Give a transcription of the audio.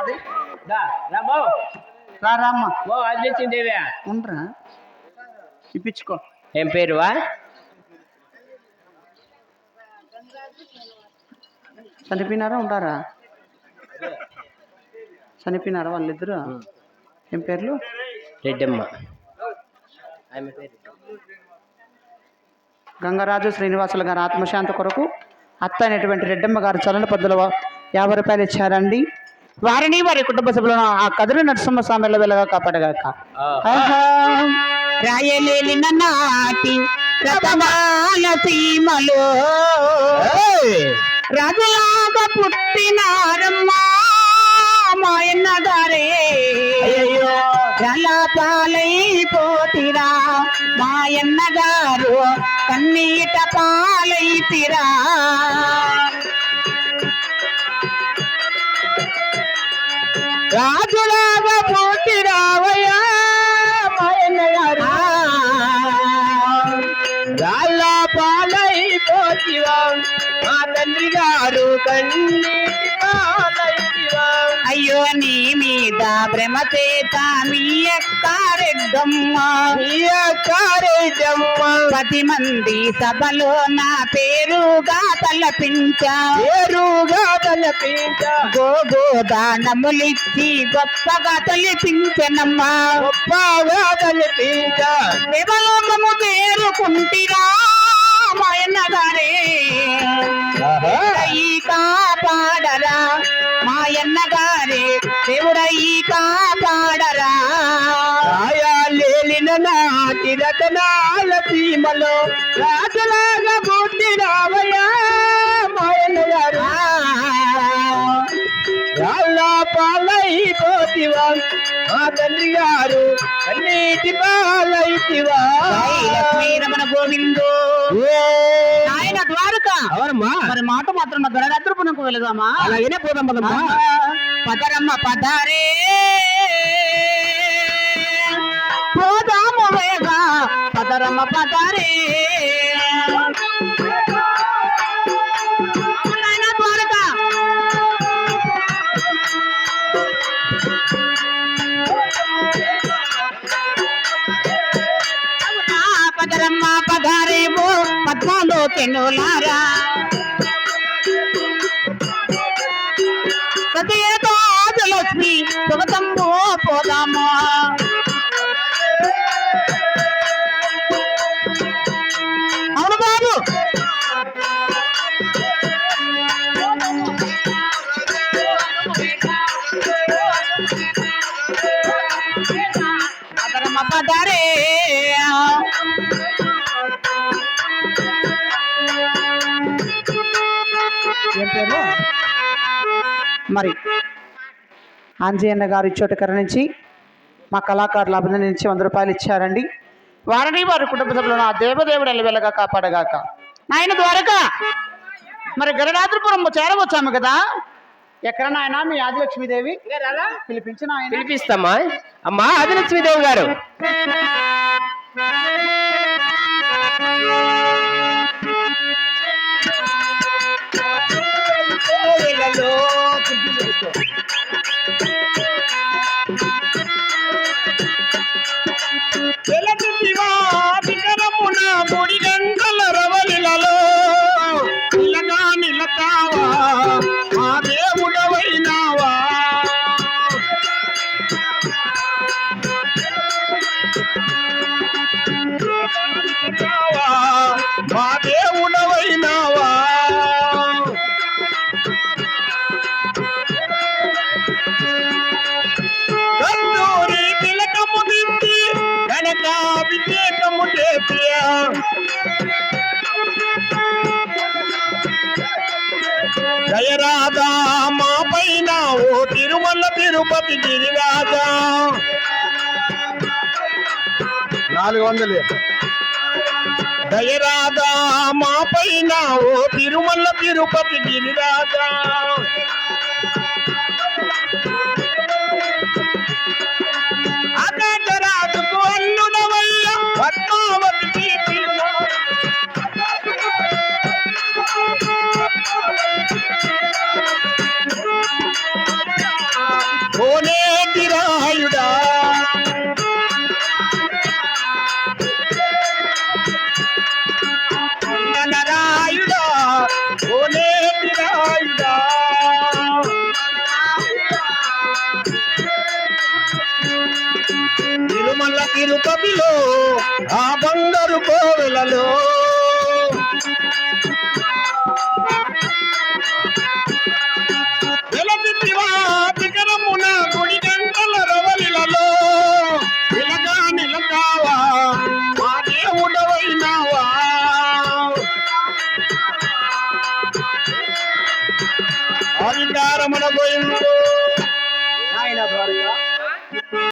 అది? రామ్మ ఓ ఉండరా. ఇప్పించుకో. ఏం పేరువా? చనిపోయినారా ఉండారా? చనిపోయినారా వాళ్ళిద్దరు? ఏం పేర్లు? రెడ్డమ్మ. ఆమె పేరు గంగరాజు శ్రీనివాసులు గారి ఆత్మశాంతి కొరకు అత్త అయినటువంటి రెడ్డమ్మ గారు చలన పద్దుల యాభై రూపాయలు ఇచ్చారండి. వారిని వారి కుటుంబ సభ్యులను ఆ కదిరి నరసింహస్వామిలో వెళ్ళగా కాపాడగాక. ఆహా. రాయలేని నాటి రతనాల సీమలో రాజులాగా పుట్టినారమ్మా మాయన్న గారే. ఎలా పాలైపోతిరా మాయన్న గారు కన్నీట పాలైతిరా రాజులాగా పూర్తి రావయ్యా గారు రాళ్ళ పాలైపోతివా మా తండ్రి గారు కన్నీ పాలై అయ్యో నీ మీద భ్రమ చేత మీ కారేజమ్మ పది మంది సభలో నా పేరుగా తలపించా. పేరుగా తలపించ. గొప్పగా తలపించనమ్మా. గొప్పగా తలపించ. దేవలోకము చేరుకుంటిరా మాయన్న గారే. నాటి రతనాల సీమలో రాజలాగా పుట్టినావయ్యా పాలైపోతివా మా తండ్రి గారు కన్నీటి పాలైతివా రమణ గోవిందో. ఆయన ద్వారక. అవునమ్మా. మరి మాట మాత్రం గడగద్రపునకు వెళదామా? అలాగనే పోదాం పదమ్మా. పదరమ్మ పదారే. పదరమ్మ పదారే. పదరమ్మ పదారేమో పద్మాలో తెన్నులారా. సతీతో లక్ష్మి శుభతంబో పోదాము. మరి ఆంజనేయ గారు ఇచ్చోటకర నుంచి మా కళాకారులు అభినందించి వంద రూపాయలు ఇచ్చారండి. వారిని వారి కుటుంబ సభ్యులు ఆ దేవదేవుడు ఎల్లవెల్లగా కాపాడగాక. నాయన ద్వారక. మరి గరరాత్రిపురం చేరవచ్చాము కదా? ఎక్కడ నాయన మీ ఆదిలక్ష్మీదేవి? పిలిపించిన ఆయన. పిలిపిస్తామా? అమ్మా ఆదిలక్ష్మీదేవి గారు. వివేకము చేసియా జయరాధా మా పైన ఓ తిరుమల తిరుపతి గిరిరాజా. నాలుగు వందలు. దయరాధా మా పైన ఓ తిరుమల తిరుపతి గిరిరాజా. తిరుమల తిరుపతిలో ఆ బందరు కోవెలలో. వెలదిద్దివా పోయింది